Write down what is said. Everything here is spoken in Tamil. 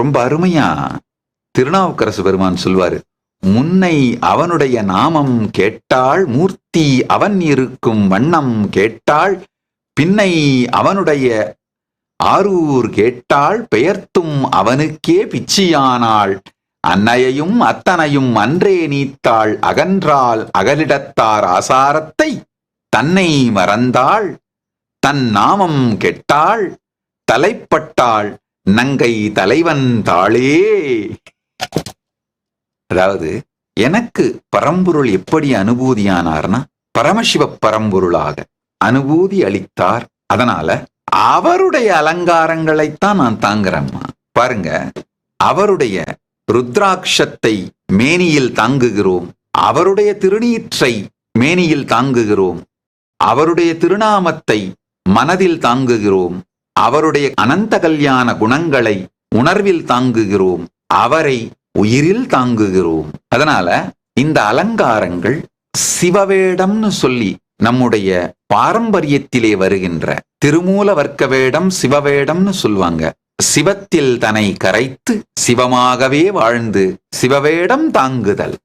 ரொம்ப அருமையா திருநாவுக்கரசு பெருமான் சொல்வாரு முன்னை அவனுடைய நாமம் கேட்டாள் மூர்த்தி அவன் இருக்கும் வண்ணம் கேட்டாள் பின்னை அவனுடைய ஆரூர் கேட்டாள் பெயர்த்தும் அவனுக்கே பிச்சியானாள். அன்னையையும் அத்தனையும் அன்றே நீத்தாள் அகன்றாள் அகலிடத்தார் ஆசாரத்தை தன்னை மறந்தாள். தன் நாமம் கெட்டாள் தலைப்பட்டாள் நங்கை தலைவன் தாளே. அதாவது எனக்கு பரம்பொருள் எப்படி அனுபூதியானார்னா பரமசிவ பரம்பொருளாக அனுபூதி அளித்தார். அதனால அவருடைய அலங்காரங்களைத்தான் நான் தாங்குறேம்மா. பாருங்க அவருடைய ருத்ராட்சத்தை மேனியில் தாங்குகிறோம். அவருடைய திருநீற்றை மேனியில் தாங்குகிறோம். அவருடைய திருநாமத்தை மனதில் தாங்குகிறோம். அவருடைய அனந்த கல்யாண குணங்களை உணர்வில் தாங்குகிறோம் அவரை உயிரில் தாங்குகிறோம். அதனால இந்த அலங்காரங்கள் சிவவேடம்னு சொல்லி நம்முடைய பாரம்பரியத்திலே வருகின்ற திருமூல வர்க்க வேடம் சிவவேடம்னு சொல்லுவாங்க சிவத்தில் தன்னை கரைத்து சிவமாகவே வாழ்ந்து சிவவேடம் தாங்குதல்.